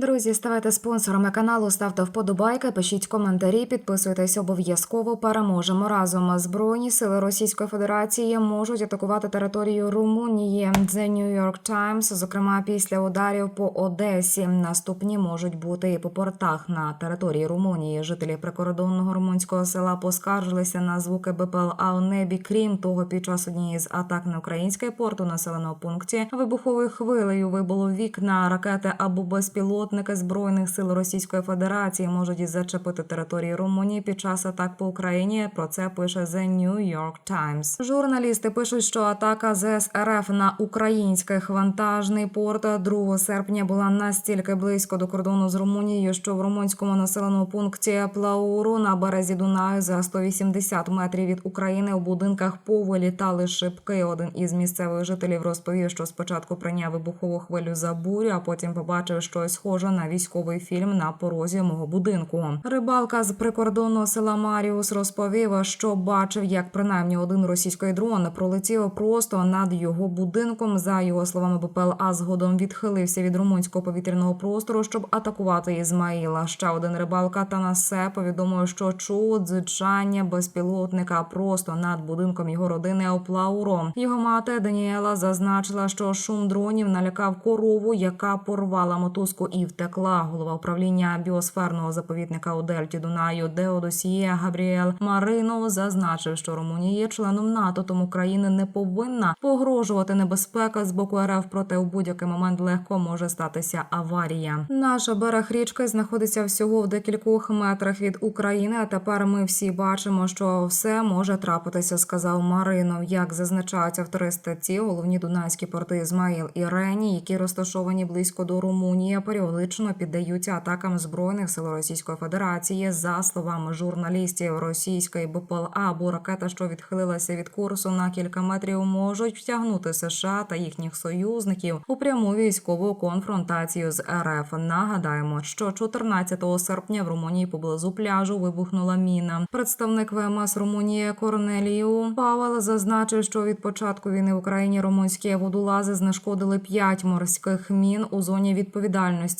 Друзі, ставайте спонсорами каналу, ставте вподобайки, пишіть коментарі, підписуйтесь обов'язково. Переможемо разом. Збройні сили Російської Федерації можуть атакувати територію Румунії. The New York Times, зокрема після ударів по Одесі. Наступні можуть бути і по портах на території Румунії. Жителі прикордонного румунського села поскаржилися на звуки БПЛА у небі. Крім того, під час однієї з атак на український порт у населеного пункті вибуховою хвилею вибуло вікна ракети або безпілотники збройних сил Російської Федерації можуть зачепити території Румунії під час атак по Україні. Про це пише The New York Times. Журналісти пишуть, що атака ЗС РФ на український вантажний порт 2 серпня була настільки близько до кордону з Румунією, що в румунському населеному пункті Плауру на березі Дунаю за 180 метрів від України у будинках повилітали шибки. Один із місцевих жителів розповів, що спочатку прийняв вибухову хвилю за бурю, а потім побачив щось схоже на військовий фільм на порозі мого будинку. Рибалка з прикордонного села Маріус розповів, що бачив, як принаймні один російський дрон пролетів просто над його будинком. За його словами, БПЛА згодом відхилився від румунського повітряного простору, щоб атакувати Ізмаїла. Ще один рибалка Танасе повідомив, що чув дзичання безпілотника просто над будинком його родини Оплауро. Його мати Даніела зазначила, що шум дронів налякав корову, яка порвала мотузку і втекла. Голова управління біосферного заповідника у Дельті Дунаю Деодосіє Габріел Марино зазначив, що Румунія є членом НАТО, тому країни не повинна погрожувати небезпека з боку РФ, проте у будь-який момент легко може статися аварія. Наш берег річки знаходиться всього в декількох метрах від України. А тепер ми всі бачимо, що все може трапитися, сказав Маринов. Як зазначають автори статті, головні дунайські порти Ізмаїл і Рені, які розташовані близько до Румунії, періодично піддаються атакам збройних сил Російської Федерації. За словами журналістів, російської БПЛА або ракета, що відхилилася від курсу на кілька метрів, можуть втягнути США та їхніх союзників у пряму військову конфронтацію з РФ. Нагадаємо, що 14 серпня в Румунії поблизу пляжу вибухнула міна. Представник ВМС Румунії Корнелію Павел зазначив, що від початку війни в Україні румунські водолази знешкодили п'ять морських мін у зоні відповідальності